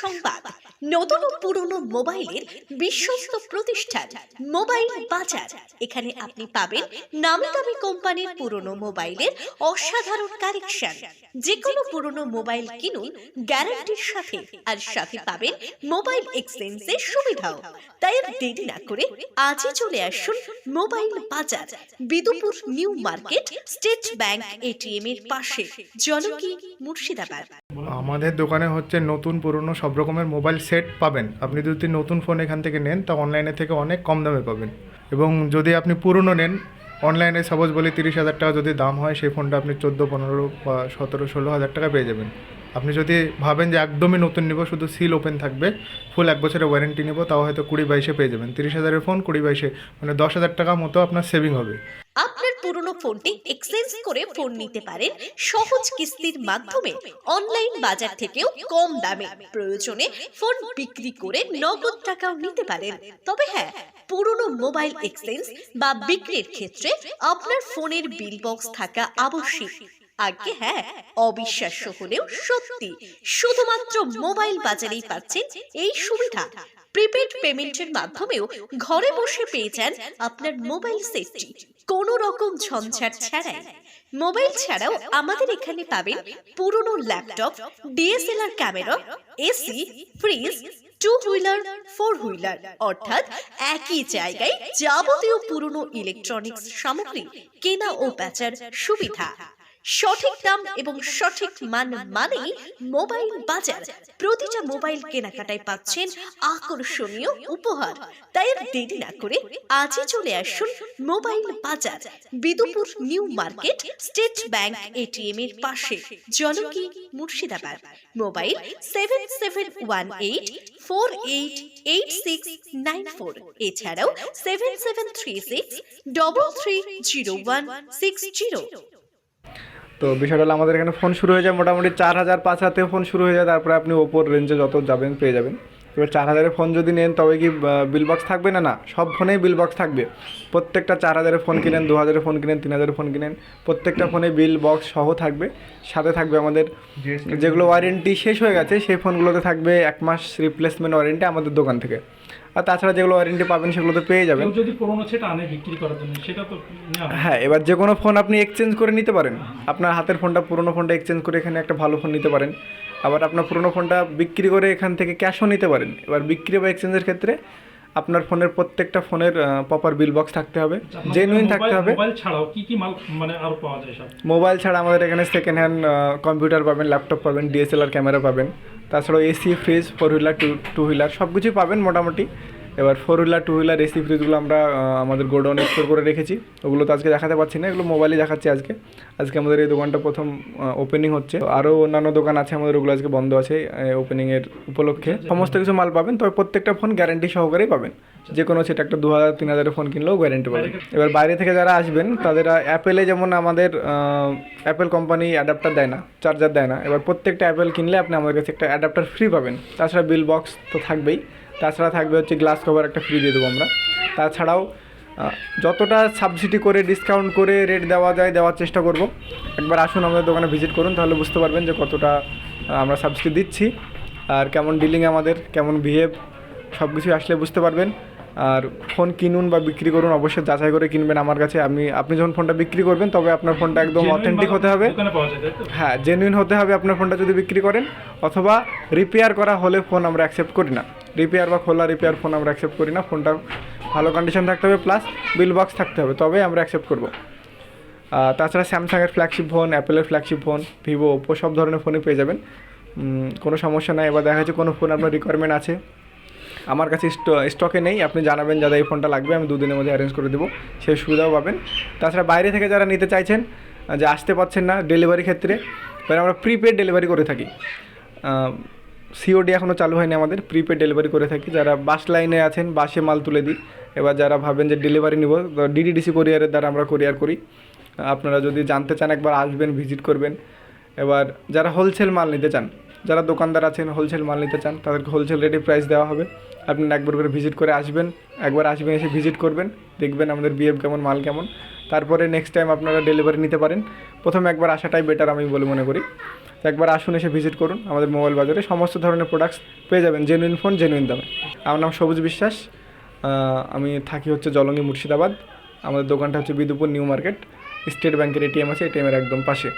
সংবাদ নতুন ও পুরনো মোবাইলের বিশ্বস্ত প্রতিষ্ঠান মোবাইল বাজার। এখানে আপনি পাবেন নামি দামি কোম্পানির পুরনো মোবাইলের অসাধারণ কালেকশন। যে কোনো পুরনো মোবাইল কিনুন, গ্যারান্টির সাথে। আর সাথে পাবেন মোবাইল এক্সচেঞ্জের সুবিধাও। তাই দেরি না করে আজই চলে আসুন মোবাইল বাজার, Bidupur new market, state bank ATM এর পাশে, জনকী মুর্শিদাবাদ। আমাদের দোকানে হচ্ছে নতুন, পুরনো সব রকমের মোবাইল সেট পাবেন। আপনি যদি নতুন ফোন এখান থেকে নেন, তা অনলাইনে থেকে অনেক কম দামে পাবেন। এবং যদি আপনি পুরনো নেন অনলাইনে সাপোজ বলি তিরিশ হাজার টাকা যদি দাম হয়, সেই ফোনটা আপনি চোদ্দ, পনেরো বা সতেরো, ষোলো হাজার টাকা পেয়ে যাবেন। আপনি যদি ভাবেন যে একদমই নতুন নিব, শুধু সিল ওপেন থাকবে ফুল এক বছরের ওয়ারেন্টি নিব, তাও হয়তো কুড়ি বাইশে পেয়ে যাবেন। তিরিশ হাজারের ফোন কুড়ি বাইশে মানে দশ হাজার টাকা মতো আপনার সেভিং হবে। পুরনো ফোনটি এক্সচেঞ্জ করে ফোন নিতে পারেন। সহজ কিস্তির মাধ্যমে অনলাইন বাজার থেকেও কম দামে। প্রয়োজনে ফোন বিক্রি করে নগদ টাকাও নিতে পারেন। তবে হ্যাঁ পুরনো মোবাইল এক্সচেঞ্জ বা বিক্রির ক্ষেত্রে আপনার ফোনের বিল বক্স থাকা আবশ্যিক। আগে হ্যাঁ অবিশ্বাস্য হলেও সত্যি শুধুমাত্র মোবাইল বাজারেই পাচ্ছেন এই সুবিধা। প্রিপেড পেমেন্টের মাধ্যমেও ঘরে বসে পেয়ে যান আপনার মোবাইল সেটটি। কোনো রকম ঝঞ্ঝাট ছাড়াই। মোবাইল ছাড়াও আমাদের এখানে পাবেন পুরনো laptop DSLR camera AC fridge two wheeler four wheeler অর্থাৎ একই জায়গায় যাবতীয় পুরনো ইলেকট্রনিক্স সামগ্রী কেনা ও বেচার সুবিধা। সঠিক দাম এবং সঠিক মান মানেই মোবাইল বাজার। প্রতিটা মোবাইল কেনাকাটায় পাচ্ছেন আকর্ষণীয় উপহার। তাই আর দেরি না করে আজই চলে আসুন মোবাইল বাজার Bidupur new market state bank ATM এর পাশে Janki Murshidabad. Mobile seven seven one eight four eight eight six nine four এছাড়াও seven seven three six double three zero one six zero তো বিষয়টা আমাদের এখানে ফোন শুরু হয়ে যায় মোটামুটি চার হাজার, পাঁচ হাতে ফোন শুরু হয়ে যায়। তারপরে আপনি ওপোর রেঞ্জে যত যাবেন, পেয়ে যাবেন। এবার চার হাজারের ফোন যদি নেন তবে কি বিল বক্স থাকবে না? না সব ফোনেই বিল বক্স থাকবে। প্রত্যেকটা চার হাজারের ফোন কিনেন দু হাজারের ফোন কিনেন তিন হাজারের ফোন কিনেন প্রত্যেকটা ফোনে বিল বক্স সহ থাকবে। সাথে থাকবে আমাদের যেগুলো ওয়ারেন্টি শেষ হয়ে গেছে সেই ফোনগুলোতে থাকবে এক মাস রিপ্লেসমেন্ট ওয়ারেন্টি আমাদের দোকান থেকে। আর তাছাড়া যেগুলো ওয়ারেন্টি পাবেন সেগুলো তো পেয়ে যাবেন। যদি পুরোনো সেটা আনে বিক্রি করার জন্য সেটা তো হ্যাঁ এবার যে কোনো ফোন আপনি এক্সচেঞ্জ করে নিতে পারেন। আপনার হাতের ফোনটা পুরনো ফোনটা এক্সচেঞ্জ করে এখানে একটা ভালো ফোন নিতে পারেন। আবার আপনার পুরনো ফোনটা বিক্রি করে এখান থেকে ক্যাশও নিতে পারেন। এবার বিক্রি বা এক্সচেঞ্জের ক্ষেত্রে আপনার ফোনের প্রত্যেকটা ফোনের প্রপার বিল বক্স থাকতে হবে। জেনুইন থাকতে হবে। মোবাইল ছাড়াও কি কি মাল মানে আর পাওয়া যায় মোবাইল ছাড়া আমাদের এখানে সেকেন্ড হ্যান্ড কম্পিউটার পাবেন ল্যাপটপ পাবেন ডিএসএলআর ক্যামেরা পাবেন। তাছাড়াও AC fridge four wheeler two two wheeler সব কিছুই পাবেন মোটামুটি। এবার four wheeler two wheeler AC ফ্রিজগুলো আমরা আমাদের গোডাউনে স্টোর করে রেখেছি। ওগুলো তো আজকে দেখাতে পারছি না, এগুলো মোবাইলে দেখাচ্ছি আজকে। আজকে আমাদের এই দোকানটা প্রথম ওপেনিং হচ্ছে। আরও অন্যান্য দোকান আছে আমাদের, ওগুলো আজকে বন্ধ আছে ওপেনিংয়ের উপলক্ষে। সমস্ত কিছু মাল পাবেন, তবে প্রত্যেকটা ফোন গ্যারেন্টি সহকারেই পাবেন। যে কোনো সেটা একটা দু হাজার তিন হাজারের ফোন কিনলেও গ্যারেন্টি পাবেন এবার বাইরে থেকে যারা আসবেন তাদের অ্যাপেলে যেমন আমাদের অ্যাপেল কোম্পানি অ্যাডাপ্টার দেয় না চার্জার দেয় না এবার প্রত্যেকটা অ্যাপেল কিনলে আপনি আমাদের কাছে একটা অ্যাডাপ্টার ফ্রি পাবেন। তাছাড়া বিল বক্স তো থাকবেই। তাছাড়া থাকবে হচ্ছে গ্লাস কভার একটা ফ্রি দিয়ে দেবো আমরা। তাছাড়াও যতটা সাবসিডি করে ডিসকাউন্ট করে রেট দেওয়া যায় দেওয়ার চেষ্টা করব। একবার আসুন আমাদের দোকানে ভিজিট করুন তাহলে বুঝতে পারবেন যে কতটা আমরা সাবসিডি দিচ্ছি। আর কেমন ডিলিং আমাদের কেমন বিহেভ সব কিছু আসলে বুঝতে পারবেন। আর ফোন কিনুন বা বিক্রি করুন অবশ্যই যাচাই করে কিনবেন আমার কাছে। আমি আপনি যখন ফোনটা বিক্রি করবেন তবে আপনার ফোনটা একদম অথেন্টিক হতে হবে। হ্যাঁ জেনুইন হতে হবে আপনার ফোনটা যদি বিক্রি করেন অথবা রিপেয়ার করা হলে ফোন আমরা অ্যাকসেপ্ট করি না। রিপেয়ার বা খোলা রিপেয়ার ফোন আমরা অ্যাকসেপ্ট করি না ফোনটা ভালো কন্ডিশন থাকতে হবে প্লাস বিল বক্স থাকতে হবে তবে আমরা অ্যাকসেপ্ট করব। তাছাড়া স্যামসাংয়ের ফ্ল্যাগশিপ ফোন অ্যাপেলের ফ্ল্যাগশিপ ফোন ভিভো ওপো সব ধরনের ফোনই পেয়ে যাবেন। কোনো সমস্যা নাই এবার দেখা যাচ্ছে কোনো ফোন আপনার রিকোয়ারমেন্ট আছে। আমার কাছে স্টকে নেই, আপনি জানাবেন যাদের এই ফোনটা লাগবে, আমি দুদিনের মধ্যে অ্যারেঞ্জ করে দেবো সেই সুবিধাও পাবেন। তাছাড়া বাইরে থেকে যারা নিতে চাইছেন যে আসতে পারছেন না ডেলিভারি ক্ষেত্রে এবার আমরা প্রিপেড ডেলিভারি করে থাকি। সিওডি এখনও চালু হয়নি আমাদের প্রিপেড ডেলিভারি করে থাকি। যারা বাস লাইনে আছেন বাসে মাল তুলে দিই। এবার যারা ভাবেন যে ডেলিভারি নিব ডিডিডিসি কোরিয়ারের দ্বারা আমরা কোরিয়ার করি। আপনারা যদি জানতে চান, একবার আসবেন ভিজিট করবেন। এবার যারা হোলসেল মাল নিতে চান যারা দোকানদার আছেন হোলসেল মাল নিতে চান, তাদেরকে হোলসেল রেটে প্রাইস দেওয়া হবে। আপনি একবার করে ভিজিট করে আসবেন, একবার আসবেন, এসে ভিজিট করবেন, দেখবেন আমাদের বিহেভ কেমন, মাল কেমন। তারপরে নেক্সট টাইম আপনারা ডেলিভারি নিতে পারেন। প্রথমে একবার আসাটাই বেটার আমি বলে মনে করি। একবার আসুন, এসে ভিজিট করুন, আমাদের মোবাইল বাজারে সমস্ত ধরনের প্রোডাক্টস পেয়ে যাবেন জেনুইন ফোন জেনুইন দামে। আমার নাম সবুজ বিশ্বাস আমি থাকি হচ্ছে জলঙ্গি, মুর্শিদাবাদ। আমাদের দোকানটা হচ্ছে বিদুপুর, নিউ মার্কেট। স্টেট ব্যাংকের এটিএম আছে এটিএমের একদম পাশে।